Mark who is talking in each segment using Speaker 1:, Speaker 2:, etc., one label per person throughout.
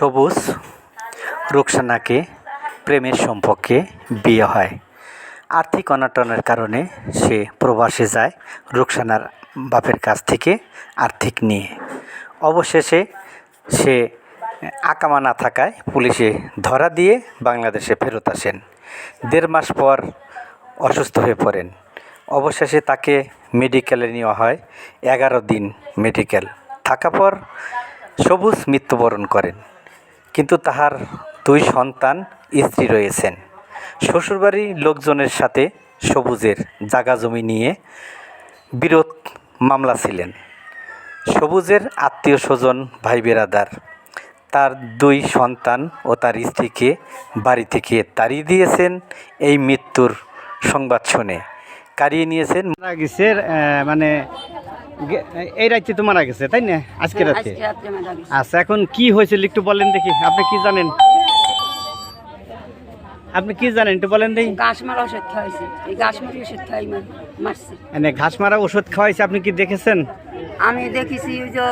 Speaker 1: সবুজ রুকসানাকে, প্রেমের সম্পর্কে বিয়ে হয়। আর্থিক অনাটনের কারণে সে প্রবাসে যায় রুকসানার বাপের কাছ থেকে আর্থিক নিয়ে। অবশেষে সে আকামা না থাকায় পুলিশে ধরা দিয়ে বাংলাদেশে ফেরত আসেন। দেড় মাস পর অসুস্থ হয়ে পড়েন। অবশেষে তাকে মেডিকেলে নেওয়া হয় এগারো দিন মেডিকেল। থাকা পর সবুজ মৃত্যুবরণ করেন। কিন্তু তাহার দুই সন্তান স্ত্রী রয়েছেন। শ্বশুরবাড়ির লোকজনের সাথে সবুজের জাগা জমি নিয়ে বিরোধ মামলা ছিলেন। সবুজের আত্মীয় স্বজন, ভাই বেরাদার, তার দুই সন্তান ও তার স্ত্রীকে বাড়ি থেকে তাড়িয়ে দিয়েছেন এই মৃত্যুর সংবাদ শুনে। কারিয়ে নিয়েছেন
Speaker 2: মারা গেছে মানে এই রাত্রে তো মারা গেছে তাই না? আজকে রাতে?
Speaker 3: রাত্রে
Speaker 2: আচ্ছা এখন কি হয়েছিল একটু বলেন দেখি আপনি কি জানেন? আপনি কি জানেন একটু বলেন দেখি।
Speaker 3: ঘাস মারা ওষুধ খাওয়াইছে। এই ঘাস মারি ওষুধ খাই মারছে।
Speaker 2: মানে ঘাস মারা ওষুধ খাওয়াইছে আপনি কি দেখেছেন?
Speaker 3: আমি দেখেছি ওই যে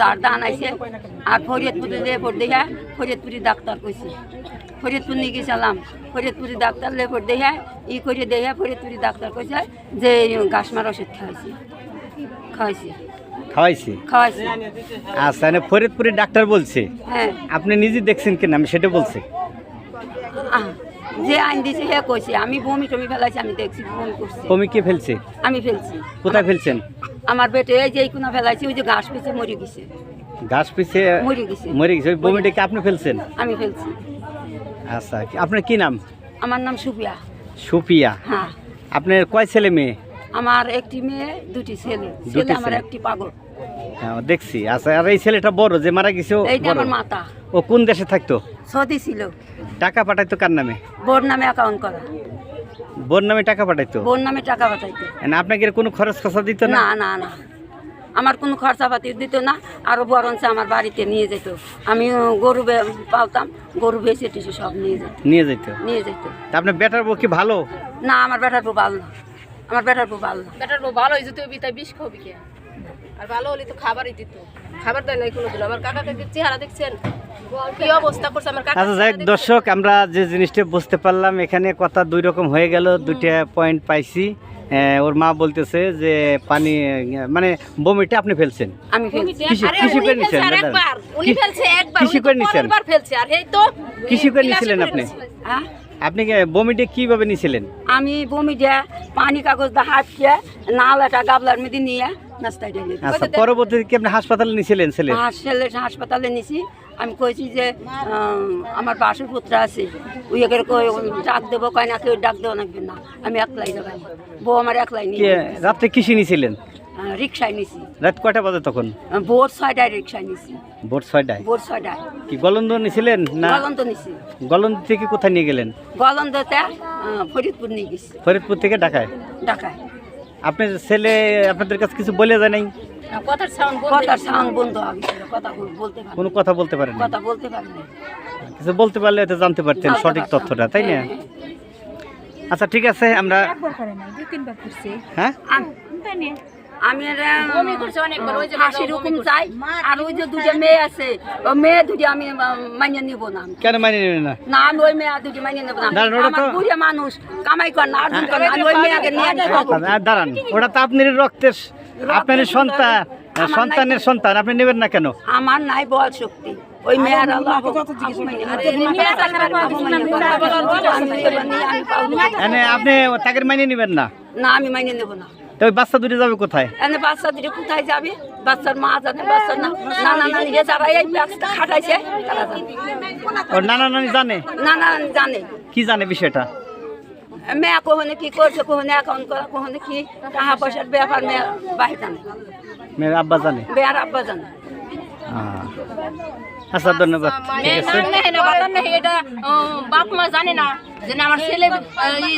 Speaker 3: যার দান আইছে আর ফরিয়দপুরে লেপর দেখা ফরিয়দপুরি ডাক্তার কইছে। ফরিয়দপুর নিয়ে গেছিলাম ফরিয়দপুরি ডাক্তার লেপর দেখা ই করে দেখা ফরিয়দপুরি ডাক্তার কইছে যে ঘাস মারা ওষুধ খাওয়াইছে। খাওয়াইছে।
Speaker 2: খাওয়াইছি?
Speaker 3: খাওয়াইছে।
Speaker 2: আচ্ছা মানে ফরিদপুরের ডাক্তার বলছে?
Speaker 3: হ্যাঁ।
Speaker 2: আপনি নিজে দেখছেন কিনা? আমি সেটা বলছি।
Speaker 3: যে আইন দিছে হে কইছে আমি বমি টমি ফেলাইছি আমি দেখছি বমি করছি।
Speaker 2: কমি কে ফেলছে?
Speaker 3: আমি ফেলছি।
Speaker 2: কোথায় ফেলছেন?
Speaker 3: আমার বেটে এই যে কোনা ফেলাইছি ওই যে ঘাস পিছে মরে গেছে।
Speaker 2: ঘাস পিছে
Speaker 3: মরে গেছে।
Speaker 2: মরে গেছে। ওই বমিটা কি আপনি ফেলছেন?
Speaker 3: আমি ফেলছি।
Speaker 2: আচ্ছা আপনার কি নাম?
Speaker 3: আমার নাম সুপিয়া।
Speaker 2: সুপিয়া।
Speaker 3: হ্যাঁ।
Speaker 2: আপনার কয় ছেলে মেয়ে?
Speaker 3: আমার একটি মেয়ে দুটি ছেলে। ছেলে আমার একটি পাগল।
Speaker 2: হ্যাঁ, দেখছি। আচ্ছা আর এই ছেলেটা বড় যে মারা গেছে
Speaker 3: এইটা আমার মাতা।
Speaker 2: ও কোন দেশে থাকতো?
Speaker 3: সদি ছিল।
Speaker 2: টাকা পাঠাইতো কার নামে?
Speaker 3: বোর নামে অ্যাকাউন্ট করা।
Speaker 2: বোর নামে টাকা পাঠাইতো?
Speaker 3: বোর নামে টাকা পাঠাইতো।
Speaker 2: না আপনাকে এর কোনো খরচ খরচা দিত না?
Speaker 3: না না না। আমার কোনো খরচাপাতি দিত না। আরও বরঞ্চ আমার বাড়িতে নিয়ে যেত। আমি গরু বে- পালতাম গরু বেঁচে টেছে সব নিয়ে যেত।
Speaker 2: নিয়ে যেত?
Speaker 3: নিয়ে যেত।
Speaker 2: তা আপনার বেটার বউ কি ভালো?
Speaker 3: না আমার বেটার বউ ভালো না। আমার বেটার বউ ভালো না।
Speaker 4: বেটার বউ ভালো হয়েছে তুই বিতায় বিষ খাবি কে? আর ভালো হলে তো খাবারই দিত। খাবার দেয় নাই কোনোদিন আমার কাকা কাকে চেহারা দেখছেন? কি অবস্থা করছে আমার কাকা?
Speaker 2: আচ্ছা যাই দর্শক আমরা যে জিনিসটা বুঝতে পারলাম এখানে কথা দুই রকম হয়ে গেল দুইটা পয়েন্ট পাইছি। ওর মা বলতেছে যে পানি মানে বমিটা আপনি ফেলছেন। কৃষি
Speaker 4: আরে
Speaker 2: কৃষি
Speaker 4: উনি
Speaker 2: করে
Speaker 4: একবার,
Speaker 2: কৃষি করে
Speaker 4: তো
Speaker 2: কৃষি করে
Speaker 4: করে
Speaker 2: আপনি?
Speaker 3: হ্যাঁ?
Speaker 2: আপনি কি বমিটা কীভাবে নিছিলেন?
Speaker 3: আমি বমি দিয়ে পানি কাগজ দিয়ে হাঁটকে নালাটা গাবলার মধ্যে নিয়ে নাস্তায়
Speaker 2: আচ্ছা পরবর্তীতে কি আপনি হাসপাতালে নিছিলেন ছেলে
Speaker 3: হাসপাতালে নিছি। আমি কইছি যে আমার বাসুর পুত্র আছে। ওই একের ডাক দেবো কয় না কেউ ডাক দেবো নাকবে না। আমি একলাই যাব। বউ আমার একলাই নিয়ে
Speaker 2: রাত্রে কৃষি নিছিলেন?
Speaker 3: আহ, রিক্সায় নিছি।
Speaker 2: রাত কয়টা বাজে তখন?
Speaker 3: ভোর ছয়টায় রিক্সায় নিছি।
Speaker 2: ভোর ছয়টায়?
Speaker 3: ভোর ছয়টায়।
Speaker 2: কি গলন্দ নিছিলেন না
Speaker 3: গলন্দ নিছি।
Speaker 2: গলন্দ থেকে কোথায় নিয়ে গেলেন?
Speaker 3: গলন্দতে ফরিদপুর নিয়ে গেছি।
Speaker 2: ফরিদপুর থেকে ঢাকায়?
Speaker 3: ঢাকায়।
Speaker 2: আপনার ছেলে আপনাদের কাছে কিছু বলে যায় নাই?
Speaker 4: কথার সাউন্ড
Speaker 3: কথার সাউন্ড বন্ধ হবে কথা বলতে পারি
Speaker 2: কোনো কথা বলতে পারেন না
Speaker 3: কথা বলতে পারি না
Speaker 2: কিছু বলতে পারলে তো জানতে পারতেন সঠিক তথ্যটা তাই না? আচ্ছা ঠিক আছে আমরা হ্যাঁ?
Speaker 3: আমি এরা
Speaker 4: বমি করছে অনেকবার, ওই যে
Speaker 3: হাসি
Speaker 4: বমি
Speaker 3: রকম
Speaker 4: করছে।
Speaker 3: চাই আর ওই যে দুটো মেয়ে আছে ও মেয়ে দুটি আমি মানিয়ে নিব না
Speaker 2: কেন মানিয়ে না?
Speaker 3: না আমি ওই মেয়ে দুটি মানিয়ে নেব না
Speaker 2: দাঁড়ান, ওটা
Speaker 3: আমার
Speaker 2: তো-
Speaker 3: বুড়িয়া মানুষ কামাই কর না আর ওই মেয়েকে নিয়ে
Speaker 2: দাঁড়ান ওটা তো আপনার রক্তের আপনার সন্তান সন্তানের সন্তান আপনি নেবেন না কেন?
Speaker 3: আমার নাই বল শক্তি। ওই মেয়ের মাইনে মাইনে
Speaker 2: আপনি তাকে মানিয়ে নেবেন না?
Speaker 3: না আমি মাইনে নেব না।
Speaker 2: তো ওই বাচ্চা দুটো যাবে কোথায়?
Speaker 3: এনে বাচ্চা দুটো কোথায় যাবে? বাচ্চার মা জানে বাচ্চার না নানা নানি রে যারা এই ব্যবসা খাটাইছে তারা জানে।
Speaker 2: ওর নানা নানি জানে?
Speaker 3: নানা নানি জানে।
Speaker 2: কি জানে বিষয়টা?
Speaker 3: মেয়ে কখনো কি করছে কখনো অ্যাকাউন্ট করা কখনো কি টাকা পয়সার ব্যাপার মেয়ে বাহির জানে।
Speaker 2: মেয়ের আব্বা জানে?
Speaker 3: বেয়ার আব্বা জানে।
Speaker 2: আচ্ছা ধন্যবাদ।
Speaker 4: নেই, এটা বাপ মা জানে না যে আমার ছেলে আহ,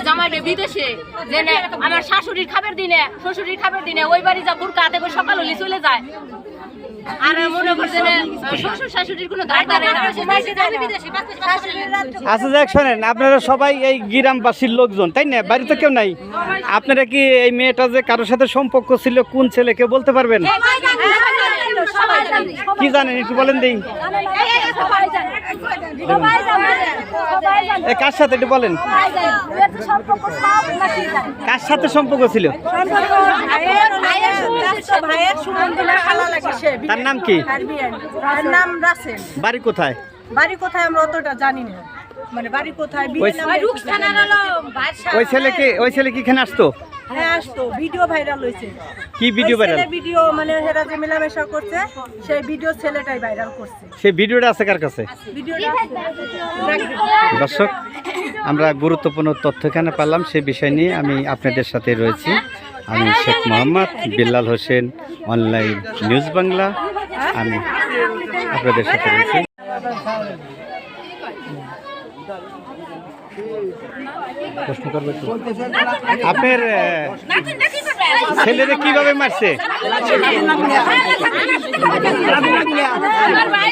Speaker 4: জামাইটা বিদেশে যে আমার শাশুড়ির খাবার দিনে শ্বশুরির খাবার দিনে ওই বাড়ি যা বুড়কা হাতে করে সকাল হলে চলে যায়। আর মনে করছে শ্বশুর শাশুড়ির কোনো দায়িত্ব নেই। না
Speaker 2: আচ্ছা যাক শোনেন আপনারা সবাই এই গ্রামবাসীর লোকজন তাই না? বাড়িতে কেউ নাই। আপনারা কি এই মেয়েটা যে কারোর সাথে সম্পর্ক ছিল কোন ছেলে কেউ বলতে পারবেন? কি জানেন একটু বলেন দিই
Speaker 4: সবাই জানে সবাই জানে সবাই জানে
Speaker 2: এ কার সাথে একটু বলেন? কার সাথে সম্পর্ক ছিল? তার নাম কি? বাড়ি কোথায়?
Speaker 5: বাড়ি কোথায় আমরা অতটা জানি না। মানে বাড়ি কোথায় বিয়ে
Speaker 2: ওই- ছেলে কি ওই ছেলে কি এখানে আসতো?
Speaker 5: হ্যাঁ আসতো ভিডিও ভাইরাল হয়েছে।
Speaker 2: কি ভিডিও ভাইরাল
Speaker 5: ভিডিও মানে হেরা যে মেলামেশা করছে সেই ভিডিও ছেলেটাই ভাইরাল করছে।
Speaker 2: সেই ভিডিওটা আছে কার কাছে?
Speaker 5: ভিডিওটা
Speaker 2: দর্শক আমরা গুরুত্বপূর্ণ তথ্য এখানে পেলাম সে বিষয় নিয়ে আমি আপনাদের সাথে রয়েছি। আমি শেখ মোহাম্মদ বিল্লাল হোসেন অনলাইন নিউজ বাংলা। আমি আপনাদের সাথে রয়েছি। প্রশ্ন করবে আপনার ছেলেরে কীভাবে মারছে?
Speaker 4: ভাই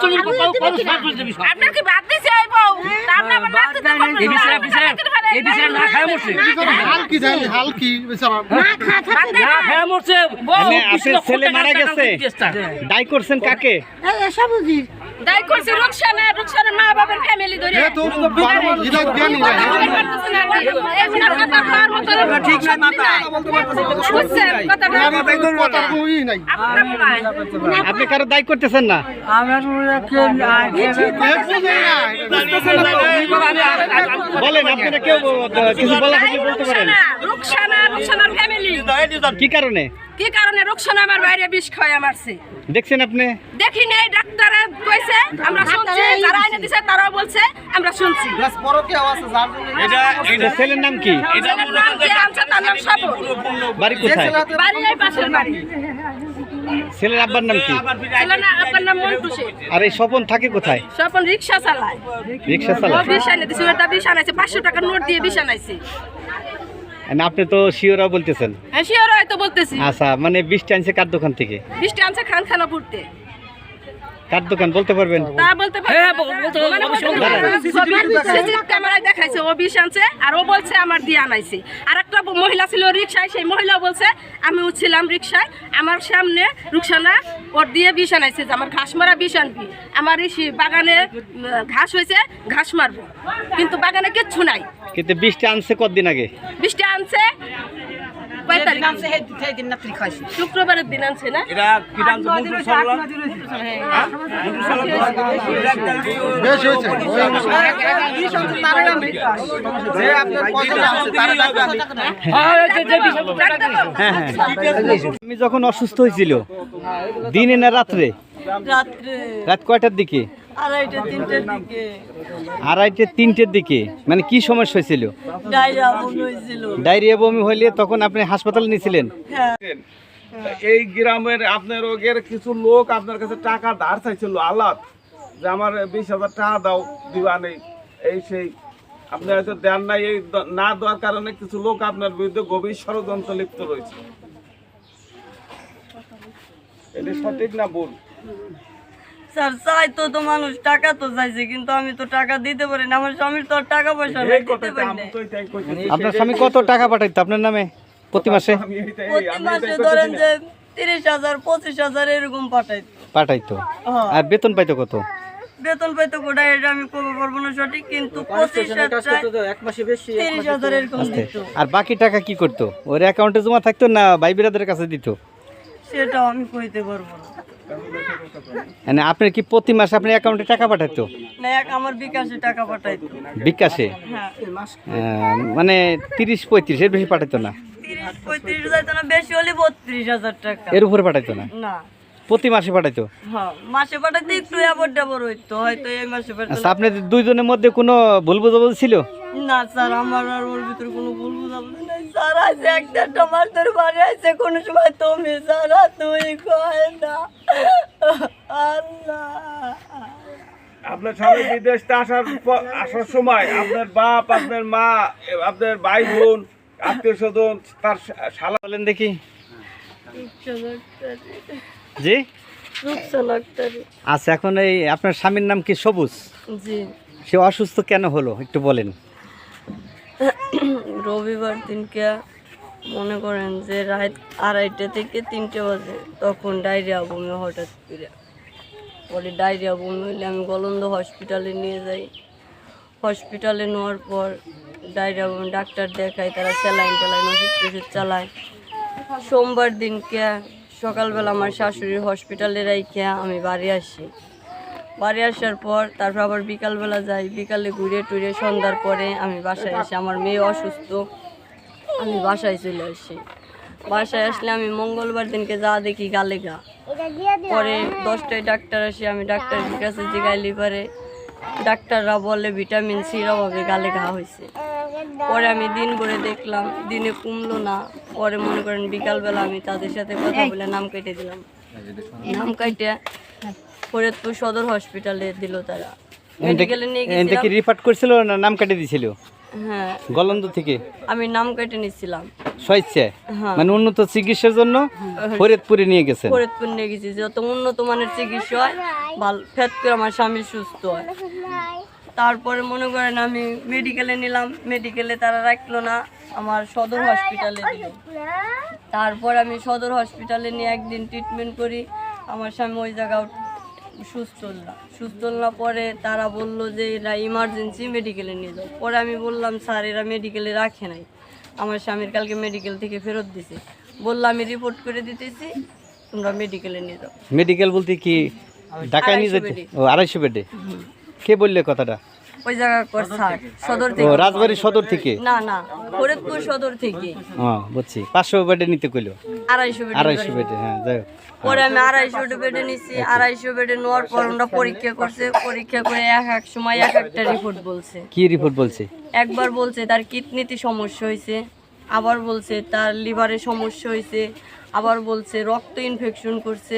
Speaker 4: চলে দরকার কিচ্ছু চাই না, আমরা ওখানে কেউ চাই না, আমরা ফাঁসি চাই, চাই বিচার না, না, না, ফাঁসি।
Speaker 2: নাতি চান না
Speaker 4: না, না, আপনার কি বাদ দিছে এই তা আপনি দেবেন না। এই না খায় মরছে।
Speaker 6: আপনি বেচারা
Speaker 2: আপনার ছেলে মারা গেছে। দায় করছেন কাকে?
Speaker 4: দায় করছে রুকসানা রুকসানার মা বাবার ফ্যামিলি ধরে।
Speaker 6: এ তো বারবার হিদায়ত দেনই না।
Speaker 4: ঠিক না। মাতা বুঝছেন কথাটা?
Speaker 6: কথা কই নাই।
Speaker 2: আপনি কারও দায় করতেছেন না? বলেন আপনারা কেউ কিছু বলা বলতে পারেন।
Speaker 4: রুকসানা রুকসানার ফ্যামিলি
Speaker 2: কি কারণে?
Speaker 4: কি কারণে রুকসানা আমার বাইরে বিষ খায় মারছে?
Speaker 2: দেখছেন আপনি?
Speaker 4: দেখি নেই ডাক্তার কইছে আমরা শুনছি যারা এনে দিছে তারাও বলছে আমরা শুনছি।
Speaker 2: এটা ছেলের নাম কি?
Speaker 4: ছেলের নাম আনছে তার নাম সাবু
Speaker 2: বাড়ি কোথায়?
Speaker 4: বাড়ি এই পাশের বাড়ি।
Speaker 2: ছেলের আব্বার নাম কি?
Speaker 4: ছেলের না আপনার নাম মন্টু
Speaker 2: আর এই স্বপন থাকে কোথায়?
Speaker 4: স্বপন রিক্সা চালায়।
Speaker 2: রিক্সা
Speaker 4: ও
Speaker 2: চালায়
Speaker 4: বিষ এনে দিছে ওটা বিষ আনাইছে পাঁচশো টাকার নোট দিয়ে বিষ আনাইছে।
Speaker 2: আপনি তো শিওরা বলতেছেন।
Speaker 4: হ্যাঁ শিওরা হয়তো বলতেছি।
Speaker 2: আচ্ছা মানে বৃষ্টি আনছে কার দোকান থেকে?
Speaker 4: বৃষ্টি আনছে খান খানা পড়তে
Speaker 2: কার দোকান বলতে পারবেন?
Speaker 4: তা বলতে পারি মানে সিসি ক্যামেরায় দেখাইছে ও বিষ আনছে আর ও বলছে আমার দিয়ে আনাইছে। আর একটা মহিলা ছিল রিক্সায় সেই মহিলা বলছে আমি উঠছিলাম রিক্সায় আমার সামনে রুকসানা ওর দিয়ে বিষ আনাইছে যে আমার ঘাস মারা বিষ আনবি। আমার এই বাগানে ঘাস হয়েছে ঘাস মারবো। কিন্তু বাগানে কিচ্ছু নাই।
Speaker 2: কিন্তু বৃষ্টি আনছে কতদিন আগে?
Speaker 4: বৃষ্টি আনছে? শুক্রবারের দিন আনছে না?
Speaker 2: হ্যাঁ। হ্যাঁ? আমি যখন অসুস্থ হয়েছিল দিনে না রাত্রে। রাত কয়টার দিকে?
Speaker 5: আড়াইটা তিনটার দিকে।
Speaker 2: মানে কি সমস্যা হয়েছিল?
Speaker 5: ডায়রিয়া বমি
Speaker 2: হইলে তখন আপনি হাসপাতালে নিয়েছিলেন?
Speaker 5: হ্যাঁ।
Speaker 7: এই গ্রামের আপনার রোগের কিছু লোক আপনার কাছে টাকা ধার চাইছিল আলাদ। যে আমার বিশ হাজার টাকা দাও দিবা নেই এই সেই আপনি হয়তো দেন নাই এই না দেওয়ার কারণে কিছু লোক আপনার বিরুদ্ধে গভীর ষড়যন্ত্র লিপ্ত রয়েছে। এটা সঠিক না ভুল?
Speaker 5: স্যার চাই তো তো মানুষ টাকা তো চাইছে কিন্তু আমি তো টাকা দিতে পারি না আমার স্বামীর তো আর টাকা পয়সা নেই দিতে পারি না
Speaker 7: তো এটাই কইতেছি।
Speaker 2: আপনার স্বামী কত টাকা পাঠাইতো আপনার নামে প্রতি মাসে?
Speaker 7: আমি
Speaker 5: প্রতি মাসে ধরেন যে তিরিশ হাজার পঁচিশ হাজার এরকম পাঠাই
Speaker 2: পাঠাইতো?
Speaker 5: হ্যাঁ।
Speaker 2: আর বেতন পাইতো কত?
Speaker 5: বেতন পাইতো কোটা এটা আমি কবে পারব না সঠিক কিন্তু পঁচিশ হাজার তিরিশ হাজার এরকম দিত।
Speaker 2: আর বাকি টাকা কি করতো? ওর অ্যাকাউন্টে জমা থাকতো না ভাই বিরাদের কাছে দিত?
Speaker 5: সেটাও আমি কইতে পারব না।
Speaker 2: মানে আপনার কি প্রতি মাসে আপনি অ্যাকাউন্টে টাকা পাঠাইতো?
Speaker 5: না আমার বিকাশে টাকা পাঠাইতো।
Speaker 2: বিকাশে?
Speaker 5: হ্যাঁ।
Speaker 2: মানে তিরিশ পঁয়ত্রিশ এর বেশি পাঠাইতো না?
Speaker 5: তিরিশ পঁয়ত্রিশ হাজার না বেশি হলে বত্রিশ হাজার টাকা।
Speaker 2: এর উপরে পাঠাইতো না?
Speaker 5: না।
Speaker 2: প্রতি মাসে পাঠাইতো?
Speaker 5: হ্যাঁ মাসে পাঠাইতে একটু অ্যাবর ডাবর হইতো হয়তো এই মাসে
Speaker 2: আচ্ছা আপনাদের দুইজনের মধ্যে কোনো ভুল বোঝাবুঝি ছিল?
Speaker 5: না স্যার আমার আর ওর ভিতরে কোনো ভুল বুঝাবুঝি নাই। স্যার আছে এক দেড়টা মাস ধরে বাড়ি আছে কোনো সময় তুমি তুই কয় না। আল্লাহ।
Speaker 7: আপনার স্বামী বিদেশ আসার আসার সময় আপনার বাপ আপনার মা আপনার ভাই বোন আত্মীয় স্বজন তার শালা
Speaker 2: বলেন দেখি। জি? আচ্ছা এখন এই আপনার স্বামীর নাম কি সবুজ?
Speaker 5: জি।
Speaker 2: সে অসুস্থ কেন হলো? একটু বলেন।
Speaker 5: রবিবার দিনকে মনে করেন যে রাত আড়াইটে থেকে তিনটে বাজে তখন ডায়রিয়া বমি হঠাৎ করে। পরে ডায়রিয়া বমি হলে আমি গলন্দ হসপিটালে নিয়ে যাই। হসপিটালে নেওয়ার পর ডায়রিয়া বমি ডাক্তার দেখায় তারা স্যালাইন ট্যালাইন ওষুধ টষুধ চালায়। সোমবার দিনকে সকালবেলা আমার শাশুড়ি হসপিটালে রাইখে আমি বাড়ি আসি। বাড়ি আসার পর তারপর আবার বিকালবেলা যাই, বিকালে ঘুরে টুরে সন্ধ্যার পরে আমি বাসায় আসি আমার মেয়ে অসুস্থ, আমি বাসায় চলে আসি। বাসায় আসলে আমি মঙ্গলবার দিনকে যা দেখি গালে গা। পরে দশটায় ডাক্তার আসে, আমি ডাক্তারের কাছে জিগাইলি পরে ডাক্তাররা বলে ভিটামিন সির অভাবে গালে ঘা হয়েছে পরে আমি দিন ভরে দেখলাম দিনে কমলো না। পরে মনে করেন বিকালবেলা আমি তাদের সাথে কথা বলে নাম কেটে দিলাম। নাম কাটে ফরিদপুর সদর হসপিটালে দিল তারা। মেডিকেলে নিয়ে
Speaker 2: এটা কি
Speaker 5: গেছিলাম
Speaker 2: রিফার্ট না নাম কাটে দিছিল?
Speaker 5: হ্যাঁ।
Speaker 2: গলন্দ থেকে?
Speaker 5: আমি নাম কেটে নিচ্ছিলাম
Speaker 2: স্বেচ্ছায়?
Speaker 5: হ্যাঁ।
Speaker 2: মানে উন্নত চিকিৎসার জন্য ফরিদপুরে নিয়ে গেছেন?
Speaker 5: ফরিদপুর নিয়ে গেছি। যত উন্নত মানের চিকিৎসা হয় ভালো ফেত করে আমার স্বামী সুস্থ হয়। তারপরে মনে করেন আমি মেডিকেলে নিলাম মেডিকেলে তারা রাখল না আমার সদর হসপিটালে দিল। তারপর আমি সদর হসপিটালে নিয়ে একদিন ট্রিটমেন্ট করি আমার স্বামী ওই জায়গাও সুস্থ না। সুস্থ না পরে তারা বলল যে এরা ইমার্জেন্সি মেডিকেলে নিয়ে যাও। পরে আমি বললাম স্যার এরা মেডিকেলে রাখে নাই। আমার স্বামীর কালকে মেডিকেল থেকে ফেরত দিছে। বলল আমি রিপোর্ট করে দিতেছি তোমরা মেডিকেলে নিয়ে যাও।
Speaker 2: মেডিকেল বলতে কি ঢাকায় নিয়ে যেতে আড়াইশো বেডে কে বললে কথাটা?
Speaker 5: ওই জায়গা কর স্যার সদর
Speaker 2: ও
Speaker 5: থেকে।
Speaker 2: রাজবাড়ি সদর থেকে?
Speaker 5: না না ফরিদপুর সদর থেকে।
Speaker 2: ও বুঝছি। পাঁচশো বেডে নিতে কইলো?
Speaker 5: আড়াইশো বেড
Speaker 2: আড়াইশো বেডে হ্যাঁ যাই হোক।
Speaker 5: পরে আমি আড়াইশো বেডে নিছি আড়াইশো বেডে নেওয়ার পর ওরা পরীক্ষা করছে পরীক্ষা করে এক এক সময় এক একটা রিপোর্ট বলছে।
Speaker 2: কি রিপোর্ট বলছে?
Speaker 5: একবার বলছে তার কিডনিতে সমস্যা হয়েছে আবার বলছে তার লিভারে সমস্যা হয়েছে আবার বলছে রক্ত ইনফেকশন করছে।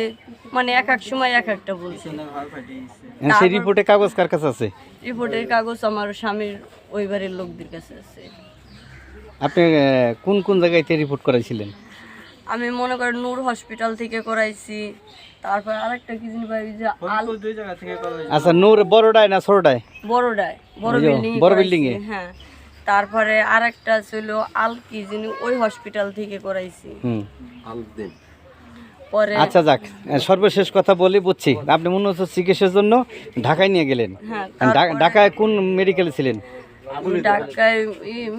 Speaker 5: মানে এক এক সময় এক একটা বলছে।
Speaker 2: হ্যাঁ, সেই রিপোর্টে কাগজ কার কাছে আছে?
Speaker 5: রিপোর্টের কাগজ আমার স্বামীর ওই বাড়ির লোকদের কাছে আছে।
Speaker 2: আপনি কোন কোন জায়গায় রিপোর্ট করাইছিলেন?
Speaker 5: আমি মনে করেন নূর হসপিটাল থেকে করাইছি। তারপর আরেকটা কি জিনিস ভাই যে আল
Speaker 2: আচ্ছা নূর বড়ডায় না ছোটডায়?
Speaker 5: বড়ডায়। বড় বিল্ডিং
Speaker 2: বড় building এ?
Speaker 5: হ্যাঁ। তারপরে আরেকটা ছিল আল কি যিনি ওই হসপিটাল থেকে করাইছি।
Speaker 2: হুম।
Speaker 5: পরে
Speaker 2: আচ্ছা যাক। সর্বশেষ কথা বলি বুঝছি। আপনি উন্নত চিকিৎসার জন্য ঢাকায় নিয়ে গেলেন।
Speaker 5: হ্যাঁ
Speaker 2: ঢাকায় কোন মেডিকেলে ছিলেন?
Speaker 5: ঢাকায়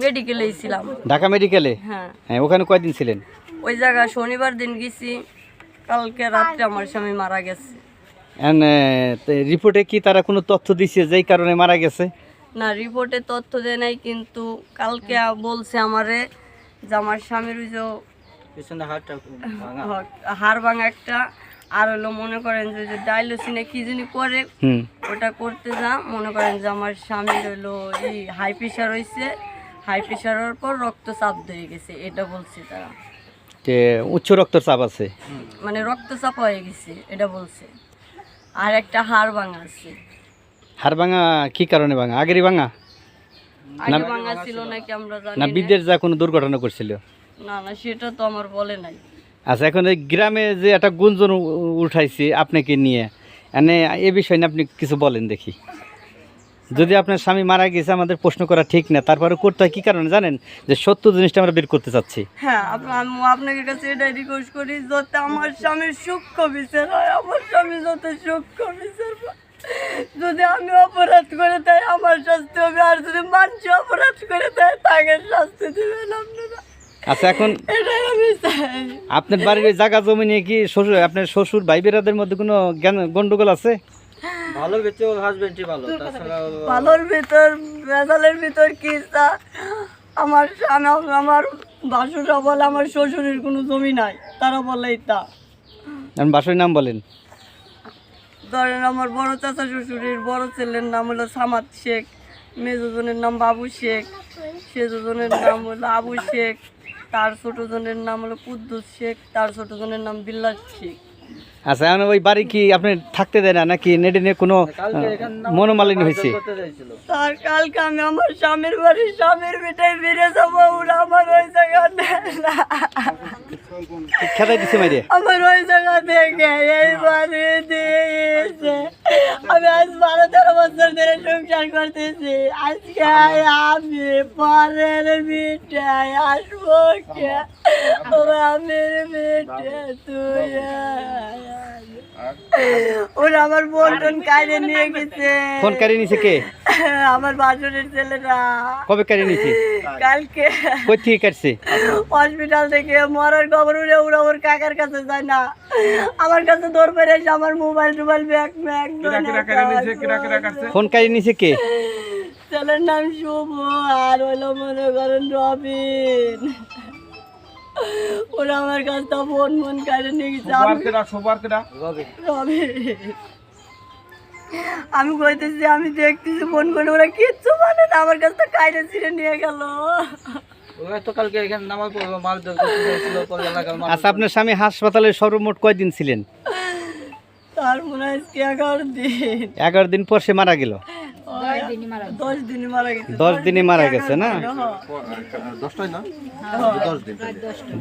Speaker 5: মেডিকেলে ছিলাম।
Speaker 2: ঢাকা মেডিকেলে
Speaker 5: হ্যাঁ।
Speaker 2: হ্যাঁ ওখানে কয়দিন ছিলেন?
Speaker 5: ওই জায়গা শনিবার দিন গেছি কালকে রাত্রে আমার স্বামী মারা গেছে।
Speaker 2: রিপোর্টে কি তারা কোনো তথ্য দিছে যেই কারণে মারা গেছে?
Speaker 5: না রিপোর্টে তথ্য দেয় নাই কিন্তু কালকে বলছে আমারে যে আমার স্বামীর ওই যে হাড় ভাঙা একটা আর হলো মনে করেন যে ওই যে ডাইলোসিনে কি জানি করে ওটা করতে যা মনে করেন যে আমার স্বামীর হলো এই হাই প্রেশার হয়েছে হাই প্রেশার হওয়ার পর রক্তচাপ ধরে গেছে এটা বলছে তারা।
Speaker 2: যে উচ্চ রক্তচাপ আছে?
Speaker 5: মানে রক্তচাপ হয়ে গেছে এটা বলছে। আর একটা হাড় ভাঙা আছে।
Speaker 2: হাড় ভাঙা কি কারণে ভাঙা? আগেরই ভাঙা?
Speaker 5: আগে ভাঙা ছিল নাকি আমরা জানি
Speaker 2: না
Speaker 5: না।
Speaker 2: যা কোনো দুর্ঘটনা করছিল?
Speaker 5: না না সেটা তো আমার বলে নাই।
Speaker 2: আচ্ছা এখন এই গ্রামে যে একটা গুঞ্জন উ- উঠাইছে আপনাকে নিয়ে এনে এ বিষয়ে নিয়ে আপনি কিছু বলেন দেখি। যদি আপনার স্বামী মারা গেছে আমাদের প্রশ্ন করা ঠিক না তারপরে করতে হয় কী কারণে জানেন? যে সত্য জিনিসটা আমরা বের করতে চাচ্ছি।
Speaker 5: হ্যাঁ আপ- আমি আপনাদের কাছে এটাই রিকোয়েস্ট করি যাতে আমার স্বামীর সূক্ষ্ম বিচার হয় আমার স্বামী যাতে সূক্ষ্ম বিচার পায়। যদি আমি অপরাধ করে তাই আমার শাস্তি হবে। আর যদি মানুষ অপরাধ করে তাই তাকে শাস্তি দেবেন আপনারা।
Speaker 2: আচ্ছা এখন
Speaker 5: এটাই আমি চাই।
Speaker 2: আপনার বাড়ির জায়গা জমি নিয়ে কি শ্বশুর আপনার শ্বশুর ভাই বেরাদের মধ্যে কোনো জ্ঞান গন্ডগোল আছে?
Speaker 5: ভালোর ভিতর ভেজালের ভিতর কি তা আমার আমার বাসুরা বলে আমার শ্বশুরের কোনো জমি নাই। তারা বলে তা।
Speaker 2: বাসের নাম বলেন।
Speaker 5: ধরেন আমার বড় চাচা শ্বশুরের বড় ছেলের নাম হলো সামাদ শেখ, মেজোজনের নাম বাবু শেখ, সেজোজনের নাম হলো আবু শেখ, তার ছোট জনের নাম হলো কুদ্দুস শেখ, তার ছোট জনের নাম বিল্লাস শেখ।
Speaker 2: আচ্ছা এখন ওই বাড়ি কি আপনি থাকতে দেয় না নাকি নেটে নিয়ে কোনো মনোমালিন মনোমালিন্য হয়েছে?
Speaker 5: তার কালকে আমি আমার স্বামীর বাড়ি স্বামীর বেটায় ফিরে যাব ওরা আমার ওই জায়গা নেয় না।
Speaker 2: দিছে মাইরে?
Speaker 5: আমার ওই জায়গা থেকে এই বাড়ি দিয়েছে। আমি আজ বারো তেরো বছর ধরে সংসার করতেছি আজকে আমি পরের মিঠাই আসব কে আমি মিঠে তুই ওরা আমার বোন টোন কাজে নিয়ে গেছে।
Speaker 2: ফোন কারি নিছে কে?
Speaker 5: আমার বাসুরের ছেলেরা
Speaker 2: কবে কারি নিছে?
Speaker 5: কালকে।
Speaker 2: কই থেকে কাটছে?
Speaker 5: হসপিটাল থেকে মরার খবর উড়ে উড়ে ওর কাকার কাছে যায় না। আমার কাছে দৌড় পেরে এসে আমার মোবাইল টোবাইল ব্যাগ
Speaker 7: কাটছে?
Speaker 2: ফোন কারি নিছে কে?
Speaker 5: ছেলের নাম শুভ আর হলো মনে করেন রবিন। ওরা আমার কাছ থেকে ফোন ফোন কাজে নিয়ে গেছে।
Speaker 7: সোবার
Speaker 5: আমি
Speaker 7: কেডা সোবার কেডা?
Speaker 5: রবিন আমি কইতেছি আমি দেখতেছি ফোন করে ওরা কিচ্ছু মানে না আমার কাছ থেকে কাইরে ছিঁড়ে নিয়ে গেল।
Speaker 2: আচ্ছা আপনার স্বামী হাসপাতালে সর্বমোট কয়দিন ছিলেন?
Speaker 5: তার মনে হয় এগারো দিন।
Speaker 2: এগারো দিন পর সে মারা গেল।
Speaker 5: দশ দিন মারা গেছে।
Speaker 2: দিনে মারা গেছে। না?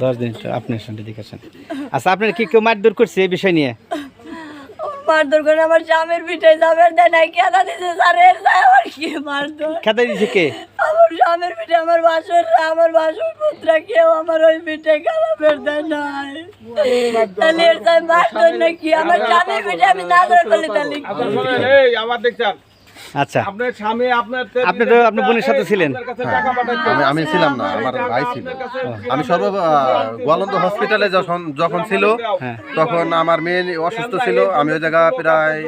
Speaker 6: দশ দিন।
Speaker 2: আপনার সঙ্গে দেখেছেন আচ্ছা আপনার কি কেউ মারধর করছে এই বিষয় নিয়ে?
Speaker 5: মারধর করে আমার পিঠে দেয় নাই দিছে আমার কি মারধর?
Speaker 2: খেদাই দিছে কে?
Speaker 5: আমার পিঠে আমার বাসর আমার বাসর পুত্রা কেউ আমার ওই পিঠে খারাপের দেয় নাই। তাহলে এর যায় মারধর নাকি? আমার স্বামীর পিঠে আমি না ধরে তাহলে?
Speaker 7: আচ্ছা এই আবার দেখছেন।
Speaker 2: আচ্ছা।
Speaker 7: আপনার স্বামী আপনার
Speaker 2: আপনি তো আপনার বোনের সাথে ছিলেন।
Speaker 7: পাঠাইছে।
Speaker 6: আমি আমি ছিলাম না আমার ভাই ছিল। আমি সর্ব গোয়ালন্দ হসপিটালে যখন যখন ছিল
Speaker 2: হ্যাঁ।
Speaker 6: তখন আমার মেয়ে অসুস্থ ছিল। আমি ওই জায়গা প্রায়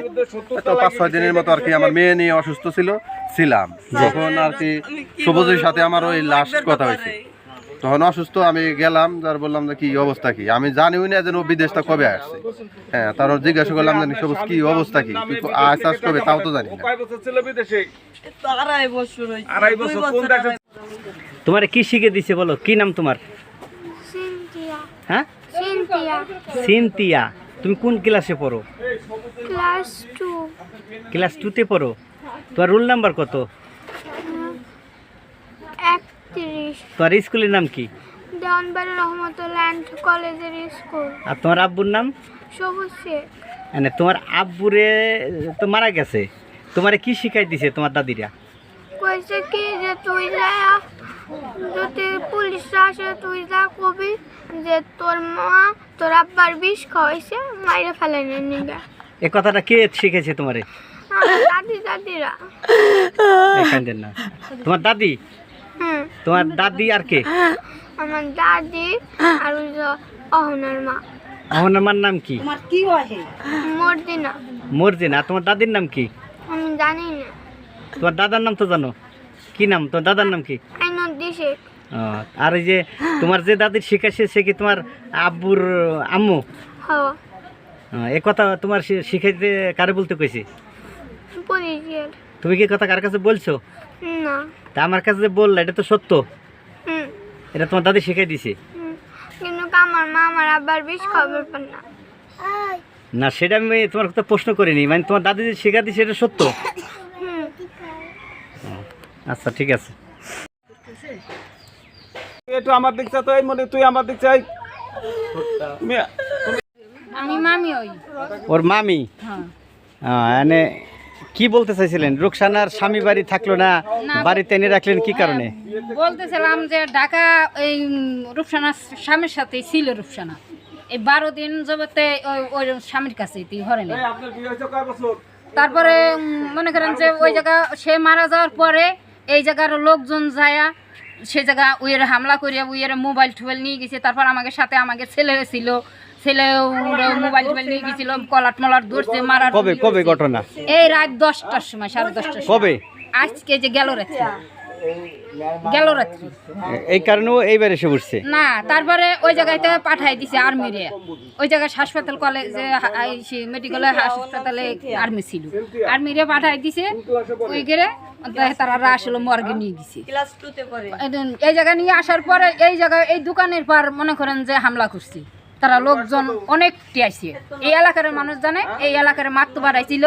Speaker 6: তো পাঁচ ছয় দিনের মতো আর কি আমার মেয়ে নিয়ে অসুস্থ ছিল ছিলাম। তখন আর কি সবুজের সাথে আমার ওই লাস্ট কথা হয়েছে। তখন অসুস্থ আমি গেলাম যার বললাম যে কি অবস্থা কি? আমি জানিও না যে ও বিদেশটা কবে আসছে। হ্যাঁ তারপর জিজ্ঞাসা করলাম যে সবুজ কি অবস্থা কি? তুই আস আস কবে? তাও তো জানি না।
Speaker 7: কয় বছর ছিল বিদেশে?
Speaker 5: আড়াই বছর হয়েছে।
Speaker 7: আড়াই বছর কোন দেশে?
Speaker 2: তোমার কি শিখে দিছে বলো? কি নাম তোমার? হ্যাঁ? সিনতিয়া তুমি কোন ক্লাসে পড়ো?
Speaker 8: Class two.
Speaker 2: ক্লাস টুতে পড়ো? তোমার রোল নাম্বার কত?
Speaker 8: একত্রিশ
Speaker 2: তোমার স্কুলের নাম কি?
Speaker 8: দেওয়ানবাড়ি রহমতুল্যান্ড কলেজের স্কুল।
Speaker 2: আর তোমার আব্বুর নাম?
Speaker 8: সবুজ শেখ।
Speaker 2: মানে তোমার আব্বুরে তো মারা গেছে। তোমারে কি শিখাই দিছে তোমার দাদিরা?
Speaker 8: কইছে কি যে তুই যা যদি পুলিশরা আসে তুই যা কবি যে তোর মা তোর আব্বার বিষ খাওয়াইছে মাইরে ফেলে নিগে
Speaker 2: এ কথাটা কে শিখেছে তোমারে?
Speaker 8: দাদি দাদিরা।
Speaker 2: না। তোমার দাদি? তোমার দাদি আর কে?
Speaker 8: আমার দাদি আর ওই যে অহনার মা।
Speaker 2: আমার মার নাম কি?
Speaker 8: তোমার কি মর্দিনা
Speaker 2: মর্জিনা। আর তোমার দাদির নাম কি?
Speaker 8: আমি জানি না।
Speaker 2: তোমার দাদার নাম তো জানো। কি নাম? তোমার দাদার নাম কি?
Speaker 8: আইনদ্দি শেখ
Speaker 2: আর ওই যে তোমার যে দাদির শিখাইছে সে কি তোমার আব্বুর আম্মু?
Speaker 8: হওয়া
Speaker 2: ও, এ কথা তোমার শিখাইতে কারে বলতে কইছে? তুমি কি কথা কার কাছে বলছো?
Speaker 8: না।
Speaker 2: তা আমার কাছে যে বললা এটা তো সত্য। এটা তোমার দাদি শিখাই দিছে।
Speaker 8: কিন্তু আমার মা আমার আব্বার বিষ খবর পান না।
Speaker 2: না সেটা আমি তোমার কথা প্রশ্ন করিনি। মানে তোমার দাদি যে শিখা দিছে এটা সত্য? আচ্ছা ঠিক আছে।
Speaker 7: তুই একটু আমার দিক তো এই মনে তুই আমার দিক চাই
Speaker 9: আমি মামি ওই।
Speaker 2: ওর মামি? হ্যাঁ। মানে কি বলতে চাইছিলেন? রুকসানার স্বামী বাড়ি থাকল না বাড়িতে এনে রাখলেন কি কারণে?
Speaker 9: বলতেছিলাম যে ঢাকা এই রূপসানা স্বামীর সাথেই ছিল রূপসানা এই বারো দিন জগতে ওই স্বামীর কাছে ঘরে নেই। তারপরে মনে করেন যে ওই জায়গা সে মারা যাওয়ার পরে এই জায়গার লোকজন যায়া সে জায়গা উইয়ের হামলা করিয়া উইয়ের মোবাইল টোবাইল নিয়ে গেছে তারপর আমাকে সাথে আমাকে ছেলে ছিল ছেলে মোবাইল টোবাইল নিয়ে গেছিল কলাট মলাট ধরছে মারার
Speaker 2: কবে? কবে ঘটনা?
Speaker 9: এই রাত দশটার সময় সাড়ে দশটার সময়।
Speaker 2: কবে?
Speaker 9: আজকে যে গেল রাত্রি। গেল রাত্রি।
Speaker 2: এই কারণেও এইবার এসে উঠছে
Speaker 9: না তারপরে ওই জায়গাতে পাঠাই দিছে আর্মিরে ওই জায়গায় হাসপাতাল কলেজে মেডিকেলে হাসপাতালে আর্মি ছিল। আর্মিরে পাঠাই দিছে ওই গেলে তারা আসলে মর্গে নিয়ে গেছে। এই জায়গা নিয়ে আসার পরে এই জায়গায় এই দোকানের পর মনে করেন যে হামলা করছি। তারা লোকজন অনেকটি আইছে। এই এলাকার মানুষ জানে এই এলাকার মাত্র বাড়াইছিল।